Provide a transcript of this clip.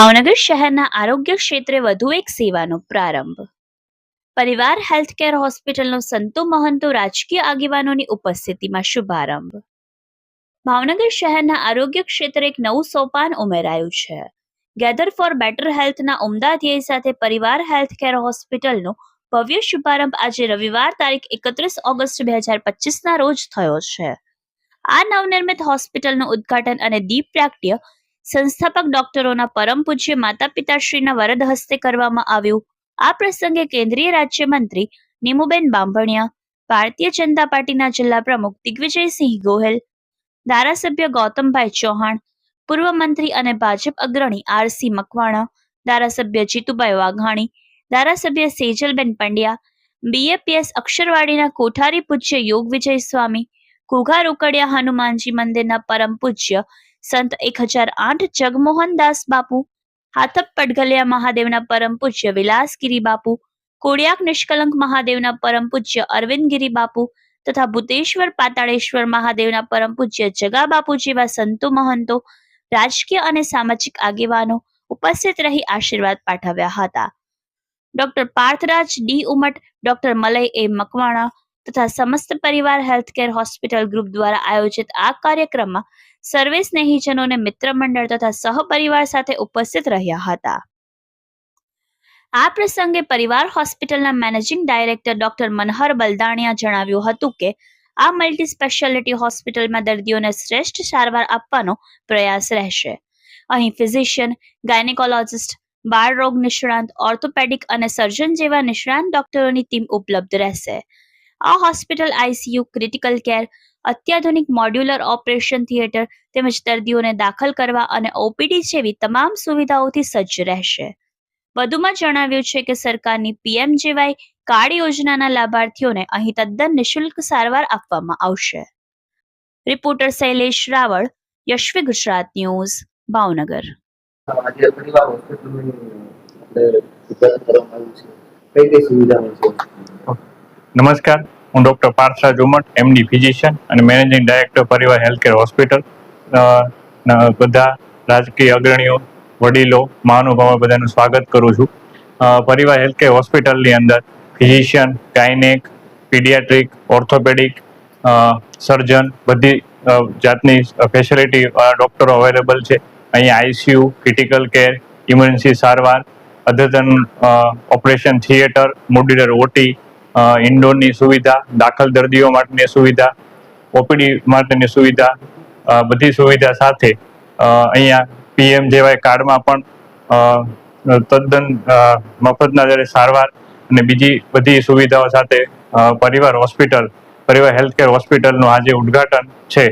ભાવનગર શહેરના આરોગ્ય ક્ષેત્રે વધુ એક સેવાનો પ્રારંભ. પરિવાર હેલ્થકેર હોસ્પિટલનો સંતો મહંતો રાજકીય આગેવાનોની ઉપસ્થિતિમાં શુભારંભ. ભાવનગર શહેરના આરોગ્ય ક્ષેત્રે એક નવું સોપાન ઉમેરાયું છે. ગેધર ફોર બેટર હેલ્થના ઉમદા ધ્યેય સાથે પરિવાર હેલ્થકેર હોસ્પિટલનો ભવ્ય શુભારંભ આજે રવિવાર તારીખ એકત્રીસ ઓગસ્ટ બે હજાર પચીસના રોજ થયો છે. આ નવનિર્મિત હોસ્પિટલનું ઉદ્ઘાટન અને દીપ પ્રાગટ્ય સંસ્થાપક ડોક્ટરોના પરમ પૂજ્ય માતા પિતાશ્રીના વરદ હસ્તે કરવામાં આવ્યું. આ પ્રસંગે કેન્દ્રીય રાજ્યમંત્રી નીમુબેન બાંભણિયા, ભારતીય જનતા પાર્ટીના જિલ્લા પ્રમુખ દિગ્વિજયસિંહ ગોહેલ, ધારાસભ્ય ગૌતમભાઈ ચૌહાણ, પૂર્વ મંત્રી અને ભાજપ અગ્રણી આરસી મકવાણા, ધારાસભ્ય જીતુભાઈ વાઘાણી, ધારાસભ્ય સેજલબેન પંડ્યા, બીએપીએસ અક્ષરવાડીના કોઠારી પૂજ્ય યોગ વિજય સ્વામી ઘોઘા રોકડિયા હનુમાનજી મંદિરના પરમ પૂજ્ય સંત એક હજાર આઠ જગમોહન દાસ બાપુ, હાથપ પડગલિયા મહાદેવના પરમ પૂજ્ય વિલાસગીરી બાપુ, કોડિયાક નિષ્કલંક મહાદેવના પરમ પૂજ્ય અરવિંદગીરી બાપુ તથા ભૂતેશ્વર પાતાળેશ્વર મહાદેવના પરમ પૂજ્ય જગા બાપુ જેવા સંતો મહંતો, રાજકીય અને સામાજિક આગેવાનો ઉપસ્થિત રહી આશીર્વાદ પાઠવ્યા હતા. Doctor Partharaj D Umat, doctor Malay A Makwana તથા સમસ્ત પરિવાર હેલ્થકેર હોસ્પિટલ ગ્રુપ દ્વારા આયોજિત આ કાર્યક્રમમાં સર્વે સ્નેહીજનોને મિત્ર મંડળ તથા સહપરિવાર સાથે ઉપસ્થિત રહ્યા હતા. આ પ્રસંગે પરિવાર હોસ્પિટલના managing director doctor Manhar Baldaniya જણાવ્યું હતું કે, આ મલ્ટી સ્પેશિયાલિટી હોસ્પિટલમાં દર્દીઓને શ્રેષ્ઠ સારવાર આપવાનો પ્રયાસ રહેશે. અહીં ફિઝિશિયન ગાયનેકોલોજિસ્ટ બાળ રોગ નિષ્ણાંત ઓર્થોપેડિક અને સર્જન જેવા નિષ્ણાંત ડોક્ટરોની ટીમ ઉપલબ્ધ રહેશે. આ હોસ્પિટલ આઈસીયુ ક્રિટિકલ કેર, અત્યાધુનિક મોડ્યુલર ઓપરેશન થિયેટર તેમજ દર્દીઓને દાખલ કરવા અને ઓપીડી જેવી તમામ સુવિધાઓથી સજ્જ રહેશે. વધુમાં જણાવ્યું છે કે સરકારની પીએમજેવાય કાર્ડ યોજનાના લાભાર્થીઓને અહીં તદ્દન નિઃશુલ્ક સારવાર આપવામાં આવશે. Reporter Shailesh Raval, Yashvi Gujarat news, Bhavnagar. કઈ કઈ સુવિધા નમસ્કાર, હું doctor Partharaj Umat MD physician અને managing director Parivar healthcare hospital બધા રાજકીય અગ્રણીઓ, વડીલો, મહાનુભાવો બધાનું સ્વાગત કરું છું. પરિવાર હેલ્થકેર હોસ્પિટલની અંદર physician gynaec paediatric orthopaedic surgeon બધી જાતની ફેસિલિટી ડૉક્ટરો અવેલેબલ છે. અહીં આઈસીયુ ક્રિટિકલ કેર ઇમરજન્સી સારવાર, અદ્યતન ઓપરેશન થિયેટર મોડ્યુલર ઓટી ઇન્ડોરની સુવિધા, દાખલ દર્દીઓ માટેની સુવિધા, ઓપીડી માટેની સુવિધા બધી સુવિધા સાથે અહીંયા પીએમ જેવાય કાર્ડમાં પણ તદ્દન મફતના દરે સારવાર અને બીજી બધી સુવિધાઓ સાથે પરિવાર હોસ્પિટલ, પરિવાર હેલ્થકેર હોસ્પિટલનું આજે ઉદ્ઘાટન છે.